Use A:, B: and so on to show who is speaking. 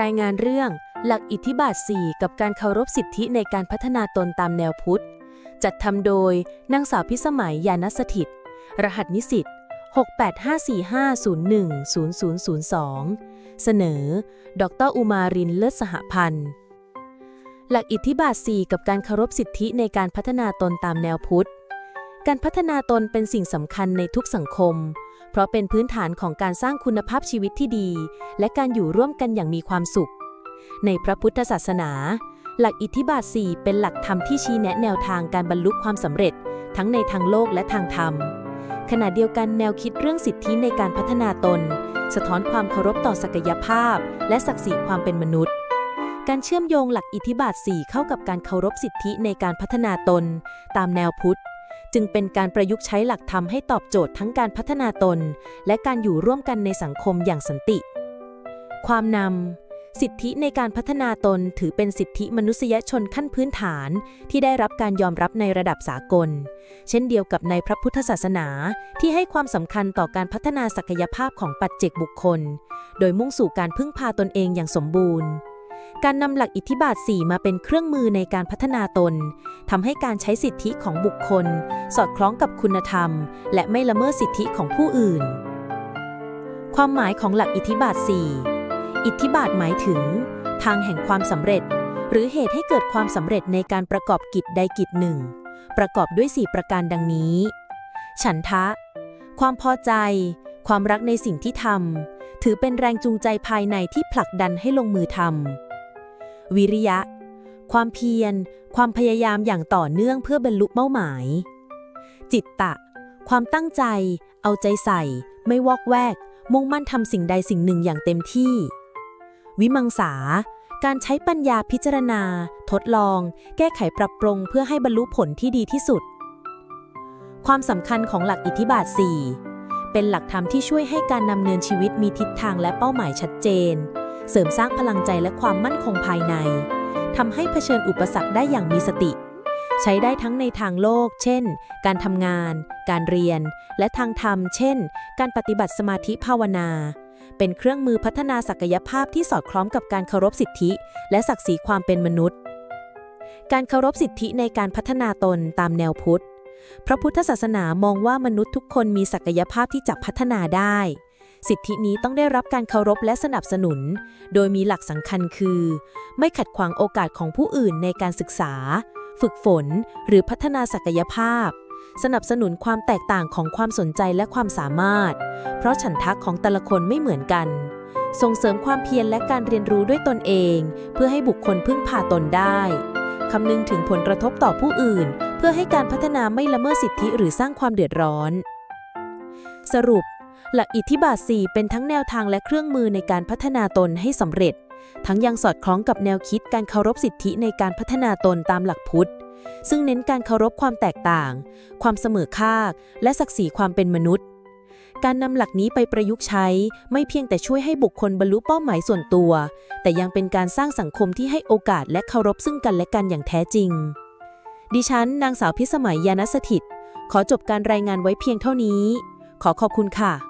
A: รายงานเรื่องหลักอิทธิบาท 4 กับการเคารพสิทธิในการพัฒนาตนตามแนวพุทธ จัดทำโดยนางสาวพิสมัยยานสถิต รหัสนิสิต68545010002 เสนอ ดรอุมารินเลิศสหพันธ์ หลักอิทธิบาท 4 กับการเคารพสิทธิในการพัฒนาตนตามแนวพุทธ การพัฒนาตนเป็นสิ่งสำคัญในทุกสังคม เพราะเป็นพื้นฐานของการสร้างคุณภาพชีวิตที่ดี และการอยู่ร่วมกันอย่างมีความสุข ในพระพุทธศาสนา หลักอิทธิบาท 4 เป็นหลักธรรมที่ชี้แนะแนวทางการบรรลุความสำเร็จ ทั้งในทางโลกและทางธรรม ขณะเดียวกันแนวคิดเรื่องสิทธิในการพัฒนาตน สะท้อนความเคารพต่อศักยภาพ และศักดิ์ศรีความเป็นมนุษย์การเชื่อมโยงหลักอิทธิบาท 4 เข้ากับการเคารพสิทธิในการพัฒนาตน ตามแนวพุทธ จึงเป็นการประยุกต์ใช้หลักธรรมให้ตอบโจทย์ทั้งการพัฒนาตน และการอยู่ร่วมกันในสังคมอย่างสันติ ความนำ สิทธิในการพัฒนาตนถือเป็นสิทธิมนุษยชนขั้นพื้นฐาน ที่ได้รับการยอมรับในระดับสากล เช่นเดียวกับในพระพุทธศาสนาที่ให้ความสำคัญต่อการพัฒนาศักยภาพของปัจเจกบุคคล โดยมุ่งสู่การพึ่งพาตนเองอย่างสมบูรณ์ การนำหลักอิทธิบาท 4 มาเป็นเครื่องมือในการพัฒนาตนทำให้การใช้สิทธิของบุคคล สอดคล้องกับคุณธรรม และไม่ละเมิดสิทธิของผู้อื่น ความหมายของหลักอิทธิบาท 4 อิทธิบาทหมายถึง ทางแห่งความสำเร็จ หรือเหตุให้เกิดความสำเร็จในการประกอบกิจใดกิจหนึ่ง ประกอบด้วย 4 ประการดังนี้ ฉันทะ ความพอใจ ความรักในสิ่งที่ทำถือเป็นแรงจูงใจภายในที่ผลักดันให้ลงมือทำ วิริยะ ความเพียร ความพยายามอย่างต่อเนื่องเพื่อบรรลุเป้าหมาย จิตตะ ความตั้งใจ เอาใจใส่ ไม่วอกแวก มุ่งมั่นทำสิ่งใดสิ่งหนึ่งอย่างเต็มที่ วิมังสา การใช้ปัญญาพิจารณา ทดลอง แก้ไขปรับปรุงเพื่อให้บรรลุผลที่ดีที่สุด ความสำคัญของหลักอิทธิบาท 4 เป็นหลักธรรมที่ช่วยให้การนำเนินชีวิตมีทิศทางและเป้าหมายชัดเจน เสริมสร้างพลังใจและความมั่นคงภายในทำให้เผชิญอุปสรรคได้อย่างมีสติ ใช้ได้ทั้งในทางโลก เช่น การทำงาน การเรียน และทางธรรม เช่น การปฏิบัติสมาธิภาวนา เป็นเครื่องมือพัฒนาศักยภาพที่สอดคล้องกับการเคารพสิทธิ และศักดิ์ศรีความเป็นมนุษย์ การเคารพสิทธิในการพัฒนาตนตามแนวพุทธ พระพุทธศาสนามองว่ามนุษย์ทุกคนมีศักยภาพที่จะพัฒนาได้ สิทธินี้ต้องได้รับการเคารพและสนับสนุน โดยมีหลักสำคัญคือ ไม่ขัดขวางโอกาสของผู้อื่นในการศึกษา ฝึกฝน หรือพัฒนาศักยภาพ สนับสนุนความแตกต่างของความสนใจและความสามารถ เพราะฉันทักของแต่ละคนไม่เหมือนกัน ส่งเสริมความเพียรและการเรียนรู้ด้วยตนเอง เพื่อให้บุคคลพึ่งพาตนได้คำนึงถึงผลกระทบต่อผู้อื่น เพื่อให้การพัฒนาไม่ละเมิดสิทธิหรือสร้างความเดือดร้อน สรุป หลักอิทธิบาท 4 เป็นทั้งแนวทางและเครื่องมือในการพัฒนาตนให้สำเร็จ ทั้งยังสอดคล้องกับแนวคิดการเคารพสิทธิในการพัฒนาตนตามหลักพุทธ ซึ่งเน้นการเคารพความแตกต่าง ความเสมอค่าและศักดิ์ศรีความเป็นมนุษย์ การนำหลักนี้ไปประยุกต์ใช้ ไม่เพียงแต่ช่วยให้บุคคลบรรลุเป้าหมายส่วนตัว แต่ยังเป็นการสร้างสังคมที่ให้โอกาสและเคารพซึ่งกันและกันอย่างแท้จริง ดิฉัน นางสาวพิสมัยยานสถิต ขอจบการรายงานไว้เพียงเท่านี้ ขอขอบคุณค่ะ